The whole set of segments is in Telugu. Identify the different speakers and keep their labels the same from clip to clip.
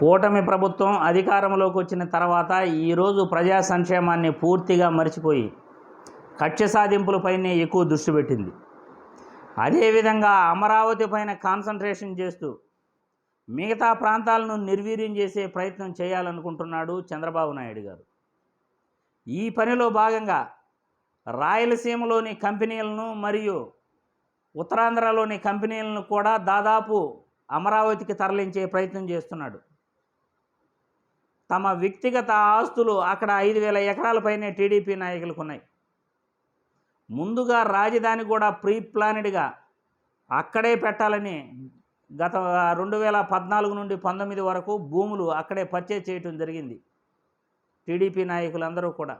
Speaker 1: కూటమి ప్రభుత్వం అధికారంలోకి వచ్చిన తర్వాత ఈరోజు ప్రజా సంక్షేమాన్ని పూర్తిగా మర్చిపోయి కక్ష సాధింపులపైనే ఎక్కువ దృష్టి పెట్టింది. అదేవిధంగా అమరావతి పైన కాన్సన్ట్రేషన్ చేస్తూ మిగతా ప్రాంతాలను నిర్వీర్యం చేసే ప్రయత్నం చేయాలనుకుంటున్నాడు చంద్రబాబు నాయుడు గారు. ఈ పనిలో భాగంగా రాయలసీమలోని కంపెనీలను మరియు ఉత్తరాంధ్రలోని కంపెనీలను కూడా దాదాపు అమరావతికి తరలించే ప్రయత్నం చేస్తున్నాడు. తమ వ్యక్తిగత ఆస్తులు అక్కడ ఐదు వేల ఎకరాలపైనే టీడీపీ నాయకులకు ఉన్నాయి ముందుగా రాజధాని కూడా ప్రీ ప్లానెడ్గా అక్కడే పెట్టాలని గత రెండు వేల పద్నాలుగు నుండి పంతొమ్మిది వరకు భూములు అక్కడే పర్చేజ్ చేయటం జరిగింది. టీడీపీ నాయకులందరూ కూడా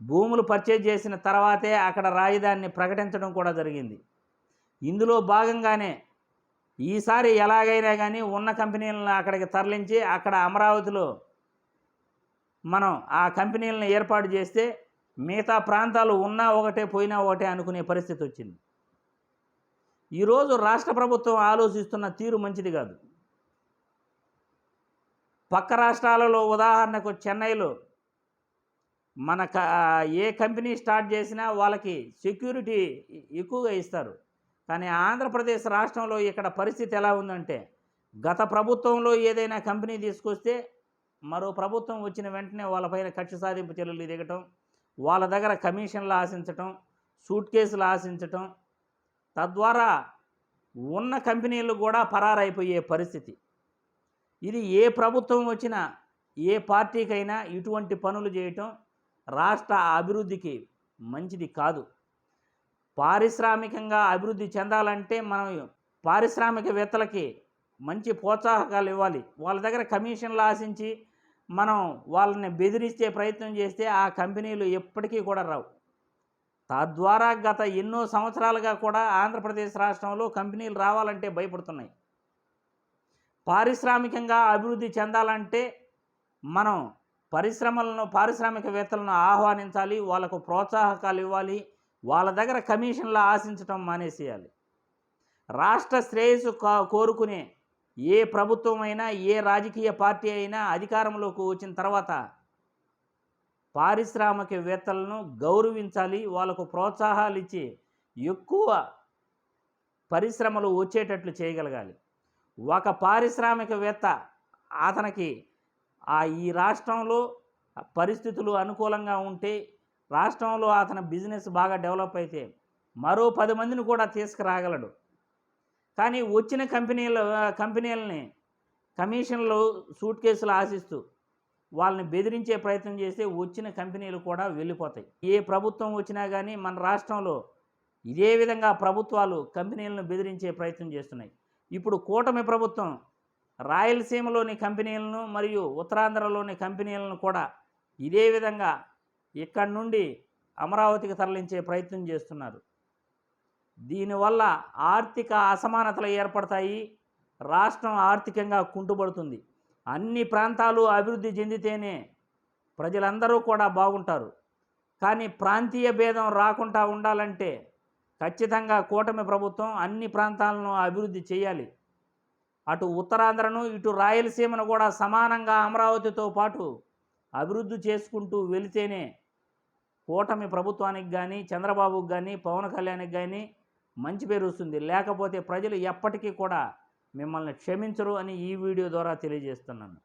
Speaker 1: భూములు పర్చేజ్ చేసిన తర్వాతే అక్కడ రాజధానిని ప్రకటించడం కూడా జరిగింది. ఇందులో భాగంగానే ఈసారి ఎలాగైనా కానీ ఉన్న కంపెనీలను అక్కడికి తరలించి అక్కడ అమరావతిలో మనం ఆ కంపెనీలను ఏర్పాటు చేస్తే మిగతా ప్రాంతాలు ఉన్నా ఒకటే పోయినా ఒకటే అనుకునే పరిస్థితి వచ్చింది. ఈరోజు రాష్ట్ర ప్రభుత్వం ఆలోచిస్తున్న తీరు మంచిది కాదు. పక్క రాష్ట్రాలలో ఉదాహరణకు చెన్నైలో మన ఏ కంపెనీ స్టార్ట్ చేసినా వాళ్ళకి సెక్యూరిటీ ఎక్కువగా ఇస్తారు. కానీ ఆంధ్రప్రదేశ్ రాష్ట్రంలో ఇక్కడ పరిస్థితి ఎలా ఉందంటే గత ప్రభుత్వంలో ఏదైనా కంపెనీ తీసుకొస్తే మరో ప్రభుత్వం వచ్చిన వెంటనే వాళ్ళపైన కక్ష సాధింపు చర్యలు దిగటం వాళ్ళ దగ్గర కమిషన్లు ఆశించటం సూట్ కేసులు ఆశించటం తద్వారా ఉన్న కంపెనీలు కూడా పరారైపోయే పరిస్థితి. ఇది ఏ ప్రభుత్వం వచ్చినా ఏ పార్టీకైనా ఇటువంటి పనులు చేయటం రాష్ట్ర అభివృద్ధికి మంచిది కాదు. పారిశ్రామికంగా అభివృద్ధి చెందాలంటే మనం పారిశ్రామికవేత్తలకి మంచి ప్రోత్సాహకాలు ఇవ్వాలి. వాళ్ళ దగ్గర కమిషన్లు ఆశించి మనం వాళ్ళని బెదిరిస్తే ప్రయత్నం చేస్తే ఆ కంపెనీలు ఎప్పటికీ కూడా రావు. తద్వారా గత ఎన్నో సంవత్సరాలుగా కూడా ఆంధ్రప్రదేశ్ రాష్ట్రంలో కంపెనీలు రావాలంటే భయపడుతున్నాయి. పారిశ్రామికంగా అభివృద్ధి చెందాలంటే మనం పరిశ్రమలను పారిశ్రామికవేత్తలను ఆహ్వానించాలి వాళ్ళకు ప్రోత్సాహకాలు ఇవ్వాలి వాళ్ళ దగ్గర కమిషన్లు ఆశించటం మానేసేయాలి. రాష్ట్ర శ్రేయస్సు కా- కోరుకునే ఏ ప్రభుత్వం అయినా ఏ రాజకీయ పార్టీ అయినా అధికారంలోకి వచ్చిన తర్వాత పారిశ్రామికవేత్తలను గౌరవించాలి వాళ్ళకు ప్రోత్సాహాలు ఇచ్చి ఎక్కువ పరిశ్రమలు వచ్చేటట్లు చేయగలగాలి. ఒక పారిశ్రామికవేత్త అతనికి ఆ ఈ రాష్ట్రంలో పరిస్థితులు అనుకూలంగా ఉంటే రాష్ట్రంలో అతని బిజినెస్ బాగా డెవలప్ అయితే మరో పది మందిని కూడా తీసుకురాగలడు. కానీ వచ్చిన కంపెనీల కంపెనీలని కమిషన్లు సూట్ కేసులు ఆశిస్తూ వాళ్ళని బెదిరించే ప్రయత్నం చేస్తే వచ్చిన కంపెనీలు కూడా వెళ్ళిపోతాయి. ఏ ప్రభుత్వం వచ్చినా కానీ మన రాష్ట్రంలో ఇదే విధంగా ప్రభుత్వాలు కంపెనీలను బెదిరించే ప్రయత్నం చేస్తున్నాయి. ఇప్పుడు కూటమి ప్రభుత్వం రాయలసీమలోని కంపెనీలను మరియు ఉత్తరాంధ్రలోని కంపెనీలను కూడా ఇదే విధంగా ఇక్కడి నుండి అమరావతికి తరలించే ప్రయత్నం చేస్తున్నారు. దీనివల్ల ఆర్థిక అసమానతలు ఏర్పడతాయి రాష్ట్రం ఆర్థికంగా కుంటుపడుతుంది. అన్ని ప్రాంతాలు అభివృద్ధి చెందితేనే ప్రజలందరూ కూడా బాగుంటారు. కానీ ప్రాంతీయ భేదం రాకుండా ఉండాలంటే ఖచ్చితంగా కూటమి ప్రభుత్వం అన్ని ప్రాంతాలను అభివృద్ధి చేయాలి. అటు ఉత్తరాంధ్రను ఇటు రాయలసీమను కూడా సమానంగా అమరావతితో పాటు అభివృద్ధి చేసుకుంటూ వెళితేనే కూటమి ప్రభుత్వానికి కానీ చంద్రబాబుకి కానీ పవన్ కళ్యాణ్కి కానీ మంచి పేరు వస్తుంది. లేకపోతే ప్రజలు ఎప్పటికీ కూడా మిమ్మల్ని క్షమించరు అని ఈ వీడియో ద్వారా తెలియజేస్తున్నాను.